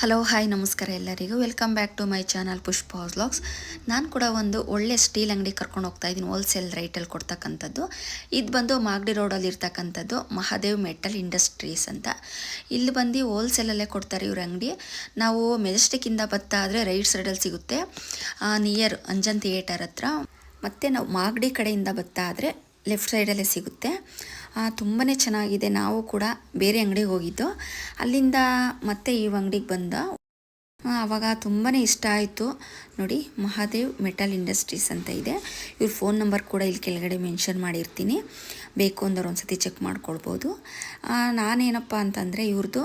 Hello hi ನಮಸ್ಕಾರ ಎಲ್ಲರಿಗೂ. Welcome back to my channel Pushpa vlogs ನಾನು ಕೂಡ ಒಂದು ಒಳ್ಳೆ ಸ್ಟೀಲ್ ಅಂಗಡಿ ಕರ್ಕೊಂಡು ಹೋಗ್ತಾ ಇದ್ದೀನಿ ಹೋಲ್ಸೇಲ್ ರೈಟಲ್ಲಿ ಕೊಡ್ತಕ್ಕಂಥದ್ದು. ಇದು ಬಂದು ಮಾಗಡಿ ರೋಡಲ್ಲಿ ಇರ್ತಕ್ಕಂಥದ್ದು ಮಹಾದೇವ್ ಮೆಟಲ್ ಇಂಡಸ್ಟ್ರೀಸ್ ಅಂತ. ಇಲ್ಲಿ ಬಂದು ಹೋಲ್ಸೇಲಲ್ಲೇ ಕೊಡ್ತಾರೆ ಇವ್ರ ಅಂಗಡಿ. ನಾವು ಮೆಜೆಸ್ಟಿಕ್ಕಿಂದ ಬತ್ತಾ ಆದರೆ ರೈಟ್ ಸೈಡಲ್ಲಿ ಸಿಗುತ್ತೆ. ನಿಯರ್ ಅಂಜನ್ ಥಿಯೇಟರ್ ಹತ್ರ. ಮತ್ತು ನಾವು ಮಾಗಡಿ ಕಡೆಯಿಂದ ಬತ್ತಾ ಆದರೆ ಲೆಫ್ಟ್ ಸೈಡಲ್ಲೇ ಸಿಗುತ್ತೆ. ತುಂಬಾ ಚೆನ್ನಾಗಿದೆ. ನಾವು ಕೂಡ ಬೇರೆ ಅಂಗಡಿಗೆ ಹೋಗಿದ್ದು. ಅಲ್ಲಿಂದ ಮತ್ತೆ ಈ ಅಂಗಡಿಗೆ ಬಂದ. ಆವಾಗ ತುಂಬಾ ಇಷ್ಟ ಆಯಿತು. ನೋಡಿ, ಮಹಾದೇವ್ ಮೆಟಲ್ ಇಂಡಸ್ಟ್ರೀಸ್ ಅಂತ ಇದೆ. ಇವ್ರ ಫೋನ್ ನಂಬರ್ ಕೂಡ ಇಲ್ಲಿ ಕೆಳಗಡೆ ಮೆನ್ಷನ್ ಮಾಡಿರ್ತೀನಿ. ಬೇಕು ಅಂದವ್ರು ಒಂದು ಸತಿ ಚೆಕ್ ಮಾಡ್ಕೊಳ್ಬೋದು. ನಾನೇನಪ್ಪ ಅಂತಂದರೆ ಇವ್ರದ್ದು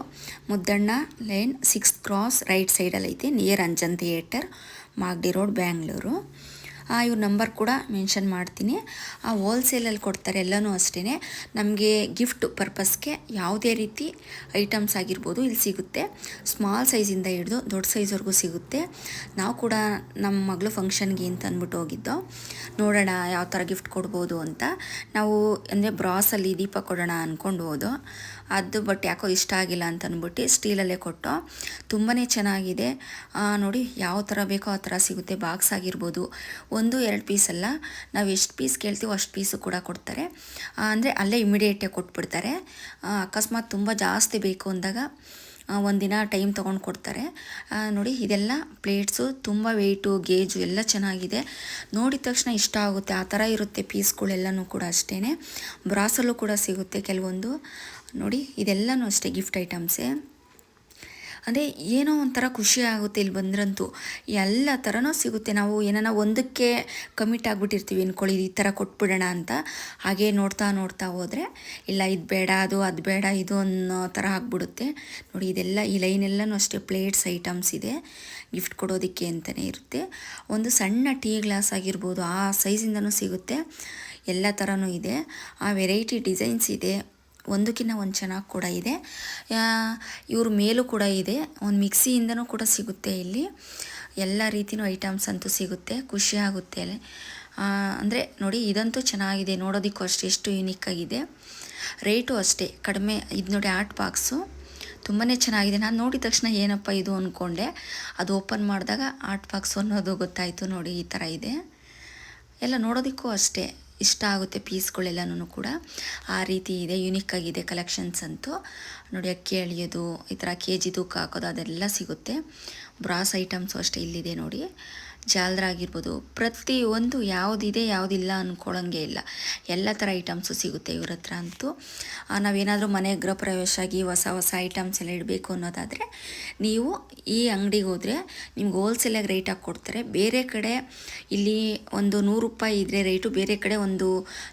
Muddanna line six cross right ಸೈಡಲ್ಲಿ ಐತೆ, near Anjan theatre, Magadi road, Bangalore. ಇವ್ರ ನಂಬರ್ ಕೂಡ ಮೆನ್ಷನ್ ಮಾಡ್ತೀನಿ. ಆ ಹೋಲ್ಸೇಲಲ್ಲಿ ಕೊಡ್ತಾರೆ ಎಲ್ಲನೂ ಅಷ್ಟೇ ನಮಗೆ ಗಿಫ್ಟ್ ಪರ್ಪಸ್ಗೆ ಯಾವುದೇ ರೀತಿ ಐಟಮ್ಸ್ ಆಗಿರ್ಬೋದು ಇಲ್ಲಿ ಸಿಗುತ್ತೆ. ಸ್ಮಾಲ್ ಸೈಜಿಂದ ಹಿಡಿದು ದೊಡ್ಡ ಸೈಜ್ವರೆಗೂ ಸಿಗುತ್ತೆ. ನಾವು ಕೂಡ ನಮ್ಮ ಮಗಳು ಫಂಕ್ಷನ್ಗೆ ಅಂತ ಅಂದ್ಬಿಟ್ಟು ಹೋಗಿದ್ದೋ, ನೋಡೋಣ ಯಾವ ಥರ ಗಿಫ್ಟ್ ಕೊಡ್ಬೋದು ಅಂತ. ನಾವು ಅಂದರೆ ಬ್ರಾಸಲ್ಲಿ ದೀಪ ಕೊಡೋಣ ಅಂದ್ಕೊಂಡು ಹೋದೋ, ಅದು ಬಟ್ ಯಾಕೋ ಇಷ್ಟ ಆಗಿಲ್ಲ ಅಂತ ಅಂದ್ಬಿಟ್ಟು ಸ್ಟೀಲಲ್ಲೇ ಕೊಟ್ಟು. ತುಂಬಾ ಚೆನ್ನಾಗಿದೆ. ನೋಡಿ ಯಾವ ಥರ ಬೇಕೋ ಆ ಥರ ಸಿಗುತ್ತೆ. ಬಾಕ್ಸ್ ಆಗಿರ್ಬೋದು ಒಂದು, ಎರಡು ಪೀಸ್ ಅಲ್ಲ. ನಾವು ಎಷ್ಟು ಪೀಸ್ ಕೇಳ್ತೀವೋ ಅಷ್ಟು ಪೀಸು ಕೂಡ ಕೊಡ್ತಾರೆ. ಅಂದರೆ ಅಲ್ಲೇ ಇಮಿಡಿಯೇಟಾಗಿ ಕೊಟ್ಬಿಡ್ತಾರೆ. ಅಕಸ್ಮಾತ್ ತುಂಬ ಜಾಸ್ತಿ ಬೇಕು ಅಂದಾಗ ಒಂದಿನ ಟೈಮ್ ತೊಗೊಂಡು ಕೊಡ್ತಾರೆ. ನೋಡಿ ಇದೆಲ್ಲ ಪ್ಲೇಟ್ಸು ತುಂಬ ವೆಯ್ಟು ಗೇಜು ಎಲ್ಲ ಚೆನ್ನಾಗಿದೆ. ನೋಡಿದ ತಕ್ಷಣ ಇಷ್ಟ ಆಗುತ್ತೆ. ಆ ಥರ ಇರುತ್ತೆ ಪೀಸ್ಗಳೆಲ್ಲನೂ ಕೂಡ ಅಷ್ಟೇ ಬ್ರಾಸಲ್ಲೂ ಕೂಡ ಸಿಗುತ್ತೆ ಕೆಲವೊಂದು. ನೋಡಿ, ಇದೆಲ್ಲನೂ ಅಷ್ಟೇ ಗಿಫ್ಟ್ ಐಟಮ್ಸೇ ಅದೇ ಏನೋ ಒಂಥರ ಖುಷಿ ಆಗುತ್ತೆ ಇಲ್ಲಿ ಬಂದ್ರಂತೂ. ಎಲ್ಲ ಥರನೂ ಸಿಗುತ್ತೆ. ನಾವು ಏನಾನ ಒಂದಕ್ಕೆ ಕಮಿಟ್ ಆಗಿಬಿಟ್ಟಿರ್ತೀವಿ ಅಂದ್ಕೊಳ್ಳಿ ಈ ಥರ ಕೊಟ್ಬಿಡೋಣ ಅಂತ. ಹಾಗೆ ನೋಡ್ತಾ ನೋಡ್ತಾ ಹೋದರೆ, ಇಲ್ಲ ಇದು ಬೇಡ, ಅದು ಅದು ಬೇಡ, ಇದು ಅನ್ನೋ ಥರ ಆಗ್ಬಿಡುತ್ತೆ. ನೋಡಿ, ಇದೆಲ್ಲ ಈ ಲೈನೆಲ್ಲನೂ ಅಷ್ಟೇ ಪ್ಲೇಟ್ಸ್, ಐಟಮ್ಸ್ ಇದೆ. ಗಿಫ್ಟ್ ಕೊಡೋದಕ್ಕೆ ಅಂತಲೇ ಇರುತ್ತೆ. ಒಂದು ಸಣ್ಣ ಟೀ ಗ್ಲಾಸ್ ಆಗಿರ್ಬೋದು, ಆ ಸೈಜಿಂದನೂ ಸಿಗುತ್ತೆ. ಎಲ್ಲ ಥರನೂ ಇದೆ. ಆ ವೆರೈಟಿ ಡಿಸೈನ್ಸ್ ಇದೆ. ಒಂದಕ್ಕಿಂತ ಒಂದು ಚೆನ್ನಾಗಿ ಕೂಡ ಇದೆ. ಇವ್ರ ಮೇಲೂ ಕೂಡ ಇದೆ. ಒಂದು ಮಿಕ್ಸಿಯಿಂದನೂ ಕೂಡ ಸಿಗುತ್ತೆ ಇಲ್ಲಿ. ಎಲ್ಲ ರೀತಿಯೂ ಐಟಮ್ಸ್ ಅಂತೂ ಸಿಗುತ್ತೆ. ಖುಷಿ ಆಗುತ್ತೆ ಅಂದರೆ ನೋಡಿ, ಇದಂತೂ ಚೆನ್ನಾಗಿದೆ. ನೋಡೋದಕ್ಕೂ ಅಷ್ಟೇ, ಎಷ್ಟು ಯುನೀಕ್ ಆಗಿದೆ. ರೇಟು ಅಷ್ಟೇ. ಕಡಿಮೆ, ಇದು ನೋಡಿ ಆರ್ಟ್ ಬಾಕ್ಸು ತುಂಬಾ ಚೆನ್ನಾಗಿದೆ. ನಾನು ನೋಡಿದ ತಕ್ಷಣ ಏನಪ್ಪ ಇದು ಅಂದ್ಕೊಂಡೆ ಅದು ಓಪನ್ ಮಾಡಿದಾಗ ಆರ್ಟ್ ಬಾಕ್ಸು ಅನ್ನೋದು ಗೊತ್ತಾಯಿತು ನೋಡಿ, ಈ ಥರ ಇದೆ. ಎಲ್ಲ ನೋಡೋದಕ್ಕೂ ಅಷ್ಟೇ. ಇಷ್ಟ ಆಗುತ್ತೆ ಪೀಸ್ಗಳೆಲ್ಲನೂ ಕೂಡ. ಆ ರೀತಿ ಇದೆ ಯುನಿಕ್ ಆಗಿದೆ ಕಲೆಕ್ಷನ್ಸ್ ಅಂತೂ. ನೋಡಿ, ಅಕ್ಕಿ ಅಳಿಯೋದು ಈ ಥರ ಕೆ ಜಿ ತೂಕ ಹಾಕೋದು, ಅದೆಲ್ಲ ಸಿಗುತ್ತೆ. ಬ್ರಾಸ್ ಐಟಮ್ಸು ಅಷ್ಟೇ ಇಲ್ಲಿದೆ ನೋಡಿ. ಜಾಲ್ರ ಆಗಿರ್ಬೋದು ಪ್ರತಿಯೊಂದು ಯಾವುದಿದೆ ಯಾವುದಿಲ್ಲ ಅಂದ್ಕೊಳ್ಳೋಂಗೆ ಇಲ್ಲ. ಎಲ್ಲ ಥರ ಐಟಮ್ಸು ಸಿಗುತ್ತೆ ಇವ್ರ ಹತ್ರ ಅಂತೂ. ನಾವೇನಾದರೂ ಮನೆ ಗೃಹ ಪ್ರವೇಶ ಆಗಿ ಹೊಸ ಹೊಸ ಐಟಮ್ಸ್ ಎಲ್ಲ ಇಡಬೇಕು ಅನ್ನೋದಾದರೆ, ನೀವು ಈ ಅಂಗಡಿಗೆ ಹೋದರೆ ನಿಮ್ಗೆ ಹೋಲ್ಸೇಲಾಗಿ ರೇಟಾಗಿ ಕೊಡ್ತಾರೆ. ಬೇರೆ ಕಡೆ ಇಲ್ಲಿ ಒಂದು ನೂರು ರೂಪಾಯಿ ಇದ್ದರೆ ರೇಟು ಬೇರೆ ಕಡೆ ಒಂದು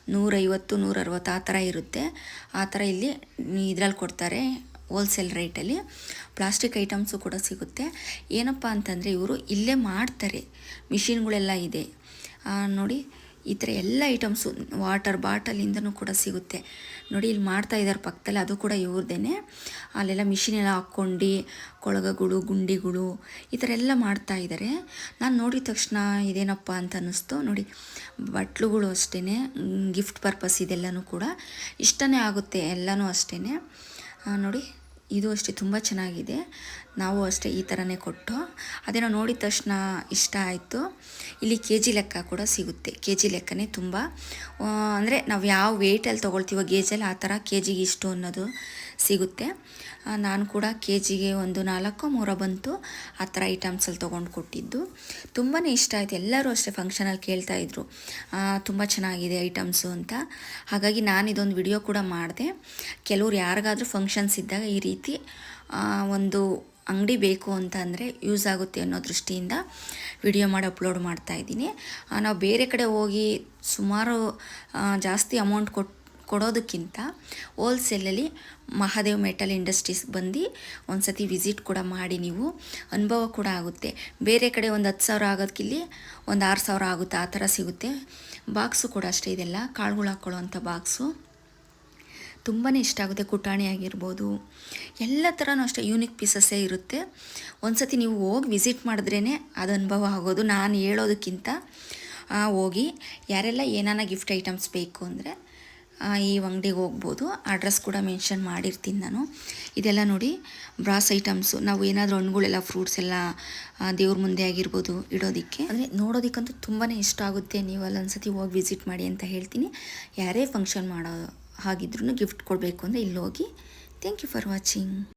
ನೂರೈವತ್ತು, ನೂರರವತ್ತು ಆ ಥರ ಇರುತ್ತೆ. ಆ ಥರ ಇಲ್ಲಿ ಇದ್ರಲ್ಲಿ ಕೊಡ್ತಾರೆ. ಹೋಲ್ಸೇಲ್ ರೇಟಲ್ಲಿ ಪ್ಲಾಸ್ಟಿಕ್ ಐಟಮ್ಸು ಕೂಡ ಸಿಗುತ್ತೆ. ಏನಪ್ಪ ಅಂತಂದರೆ ಇವರು ಇಲ್ಲೇ ಮಾಡ್ತಾರೆ. ಮಿಷಿನ್ಗಳೆಲ್ಲ ಇದೆ. ನೋಡಿ, ಈ ಥರ ಎಲ್ಲ ಐಟಮ್ಸು ವಾಟರ್ ಬಾಟಲಿಂದನೂ ಕೂಡ ಸಿಗುತ್ತೆ. ನೋಡಿ, ಇಲ್ಲಿ ಮಾಡ್ತಾ ಇದ್ದಾರೆ ಪಕ್ಕದಲ್ಲಿ, ಅದು ಕೂಡ ಇವ್ರದ್ದೇ ಅಲ್ಲೆಲ್ಲ ಮಿಷಿನ್ ಎಲ್ಲ ಹಾಕ್ಕೊಂಡು, ಕೊಳಗಗಳು, ಗುಂಡಿಗಳು, ಈ ಥರ ಎಲ್ಲ ಮಾಡ್ತಾ ಇದ್ದಾರೆ ನಾನು ನೋಡಿದ ತಕ್ಷಣ ಇದೇನಪ್ಪ ಅಂತ ಅನ್ನಿಸ್ತು. ನೋಡಿ, ಬಟ್ಲುಗಳು ಅಷ್ಟೇ ಗಿಫ್ಟ್ ಪರ್ಪಸ್ ಇದೆಲ್ಲನೂ ಕೂಡ ಇಷ್ಟನೇ ಆಗುತ್ತೆ, ಎಲ್ಲನೂ ಅಷ್ಟೇ ನೋಡಿ, ಇದು ಅಷ್ಟೇ ತುಂಬ ಚೆನ್ನಾಗಿದೆ. ನಾವು ಅಷ್ಟೇ ಈ ಥರನೇ ಕೊಟ್ಟು ಅದೇನೋ ನೋಡಿದ ತಕ್ಷಣ ಇಷ್ಟ ಆಯಿತು. ಇಲ್ಲಿ ಕೆ ಜಿ ಲೆಕ್ಕ ಕೂಡ ಸಿಗುತ್ತೆ. ಕೆ ಜಿ ಲೆಕ್ಕನೇ ತುಂಬ. ಅಂದರೆ ನಾವು ಯಾವ ವೆಯ್ಟಲ್ಲಿ ತೊಗೊಳ್ತೀವೋ ಗೇಜಲ್ಲಿ ಆ ಥರ ಕೆ ಜಿಗೆ ಇಷ್ಟು ಅನ್ನೋದು ಸಿಗುತ್ತೆ. ನಾನು ಕೂಡ ಕೆ ಜಿಗೆ ಒಂದು ನಾಲ್ಕು, ಮೂರ ಬಂತು. ಆ ಥರ ಐಟಮ್ಸಲ್ಲಿ ತೊಗೊಂಡು ಕೊಟ್ಟಿದ್ದು. ತುಂಬಾ ಇಷ್ಟ ಆಯಿತು. ಎಲ್ಲರೂ ಅಷ್ಟೇ ಫಂಕ್ಷನಲ್ಲಿ ಕೇಳ್ತಾಯಿದ್ರು ತುಂಬ ಚೆನ್ನಾಗಿದೆ ಐಟಮ್ಸು ಅಂತ. ಹಾಗಾಗಿ ನಾನು ಇದೊಂದು ವಿಡಿಯೋ ಕೂಡ ಮಾಡಿದೆ. ಕೆಲವ್ರು ಯಾರಿಗಾದರೂ ಫಂಕ್ಷನ್ಸ್ ಇದ್ದಾಗ ಈ ರೀತಿ ಒಂದು ಅಂಗಡಿ ಬೇಕು ಅಂತ ಅಂದರೆ ಯೂಸ್ ಆಗುತ್ತೆ ಅನ್ನೋ ದೃಷ್ಟಿಯಿಂದ ವಿಡಿಯೋ ಮಾಡಿ ಅಪ್ಲೋಡ್ ಮಾಡ್ತಾ ಇದ್ದೀನಿ. ನಾವು ಬೇರೆ ಕಡೆ ಹೋಗಿ ಸುಮಾರು ಜಾಸ್ತಿ ಅಮೌಂಟ್ ಕೊಟ್ಟು ಕೊಡೋದಕ್ಕಿಂತ ಹೋಲ್ಸೇಲಲ್ಲಿ ಮಹಾದೇವ್ ಮೆಟಲ್ ಇಂಡಸ್ಟ್ರೀಸ್ ಬಂದು ಒಂದು ಸತಿ ವಿಸಿಟ್ ಕೂಡ ಮಾಡಿ ನೀವು ಅನುಭವ ಕೂಡ ಆಗುತ್ತೆ. ಬೇರೆ ಕಡೆ ಒಂದು ಹತ್ತು ಸಾವಿರ ಆಗೋದಕ್ಕಿಲ್ಲಿ ಒಂದು ಆರು ಸಾವಿರ ಆಗುತ್ತೆ, ಆ ಥರ ಸಿಗುತ್ತೆ. ಬಾಕ್ಸು ಕೂಡ ಅಷ್ಟೇ ಇದೆಲ್ಲ, ಕಾಳುಗಳು ಹಾಕ್ಕೊಳ್ಳೋವಂಥ ಬಾಕ್ಸು. ತುಂಬಾ ಇಷ್ಟ ಆಗುತ್ತೆ, ಕುಟಾಣಿ ಆಗಿರ್ಬೋದು. ಎಲ್ಲ ಥರನೂ ಅಷ್ಟೇ ಯೂನಿಕ್ ಪೀಸಸ್ಸೇ ಇರುತ್ತೆ. ಒಂದು ಸತಿ ನೀವು ಹೋಗಿ ವಿಸಿಟ್ ಮಾಡಿದ್ರೇ ಅದು ಅನುಭವ ಆಗೋದು. ನಾನು ಹೇಳೋದಕ್ಕಿಂತ ಹೋಗಿ ಯಾರೆಲ್ಲ ಏನಾನ ಗಿಫ್ಟ್ ಐಟಮ್ಸ್ ಬೇಕು ಅಂದರೆ ಈ ಅಂಗಡಿಗೆ ಹೋಗ್ಬೋದು. ಅಡ್ರೆಸ್ ಕೂಡ ಮೆನ್ಷನ್ ಮಾಡಿರ್ತೀನಿ ನಾನು. ಇದೆಲ್ಲ ನೋಡಿ ಬ್ರಾಸ್ ಐಟಮ್ಸು ನಾವು ಏನಾದರೂ ಹಣ್ಣುಗಳೆಲ್ಲ ಫ್ರೂಟ್ಸ್ ಎಲ್ಲ ದೇವ್ರ ಮುಂದೆ ಆಗಿರ್ಬೋದು ಇಡೋದಕ್ಕೆ. ಅಂದರೆ ನೋಡೋದಕ್ಕಂತೂ ತುಂಬಾ ಇಷ್ಟ ಆಗುತ್ತೆ. ನೀವು ಅಲ್ಲೊಂದ್ಸತಿ ಹೋಗಿ ವಿಸಿಟ್ ಮಾಡಿ ಅಂತ ಹೇಳ್ತೀನಿ. ಯಾರೇ ಫಂಕ್ಷನ್ ಮಾಡೋ ಹಾಗಿದ್ರೂ ಗಿಫ್ಟ್ ಕೊಡಬೇಕು ಅಂದರೆ ಇಲ್ಲಿ ಹೋಗಿ ಥ್ಯಾಂಕ್ ಯು ಫಾರ್ ವಾಚಿಂಗ್